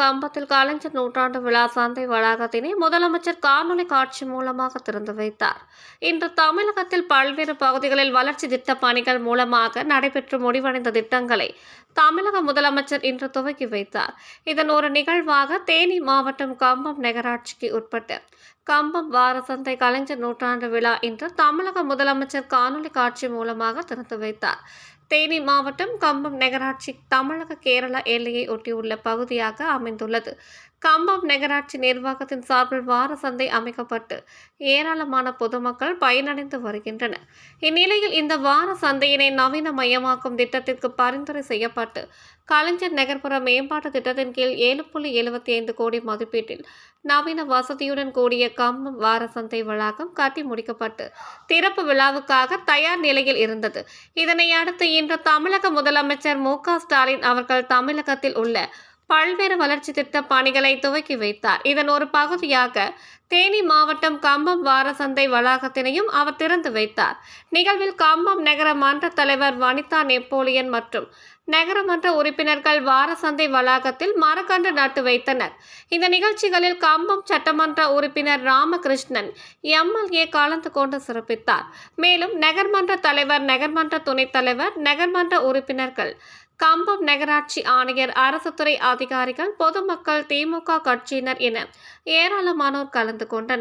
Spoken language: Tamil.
கம்பத்தில் கலைஞர் நூற்றாண்டு விழா சந்தை வளாகத்தினை முதலமைச்சர் காணொலி காட்சி மூலமாக திறந்து வைத்தார். இன்று தமிழகத்தில் பல்வேறு பகுதிகளில் வளர்ச்சி திட்ட பணிகள் மூலமாக நடைபெற்று முடிவடைந்த திட்டங்களை தமிழக முதலமைச்சர் இன்று துவக்கி வைத்தார். இதன் ஒரு நிகழ்வாக தேனி மாவட்டம் கம்பம் நகராட்சிக்கு உட்பட்ட கம்பம் வார சந்தை கலைஞர் நூற்றாண்டு விழா இன்று தமிழக முதலமைச்சர் காணொலி காட்சி மூலமாக திறந்து வைத்தார். தேனி மாவட்டம் கம்பம் நகராட்சி தமிழக கேரள எல்லையை ஒட்டியுள்ள பகுதியாக அமைந்துள்ளது. கம்பம் நகராட்சி நிர்வாகத்தின் சார்பில் வார சந்தை அமைக்கப்பட்டு ஏராளமான பொதுமக்கள் பயனடைந்து வருகின்றனர். இந்நிலையில் இந்த வார சந்தையினை நவீன மையமாக்கும் திட்டத்திற்கு பரிந்துரை செய்யப்பட்டு கலைஞர் நகர்ப்புற மேம்பாட்டு திட்டத்தின் கீழ் ஏழு புள்ளி எழுபத்தி ஐந்து கோடி மதிப்பீட்டில் நவீன வசதியுடன் கூடிய கம்பம் வார சந்தை வளாகம் கட்டி முடிக்கப்பட்டு திறப்பு விழாவுக்காக தயார் நிலையில் இருந்தது. இதனை அடுத்து இன்று தமிழக முதலமைச்சர் மு ஸ்டாலின் அவர்கள் தமிழகத்தில் உள்ள பல்வேறு வளர்ச்சி திட்ட பணிகளை துவக்கி வைத்தார். இதன் ஒரு பகுதியாக தேனி மாவட்டம் கம்பம் வார சந்தை வளாகத்தினையும் அவர் திறந்து வைத்தார். நிகழ்வில் கம்பம் நகர மன்ற தலைவர் வனிதா நெப்போலியன் மற்றும் நகரமன்ற உறுப்பினர்கள் வார சந்தை வளாகத்தில் மரக்கன்று நட்டு வைத்தனர். இந்த நிகழ்ச்சிகளில் கம்பம் சட்டமன்ற உறுப்பினர் ராமகிருஷ்ணன் எம்எல்ஏ கலந்து கொண்டு சிறப்பித்தார். மேலும் நகர்மன்ற தலைவர் நகர்மன்ற துணைத் தலைவர் நகர்மன்ற உறுப்பினர்கள் கம்பம் நகராட்சி ஆணையர் அரசு துறை அதிகாரிகள் பொதுமக்கள் திமுக கட்சியினர் என ஏராளமானோர் கலந்து கொண்டனர்.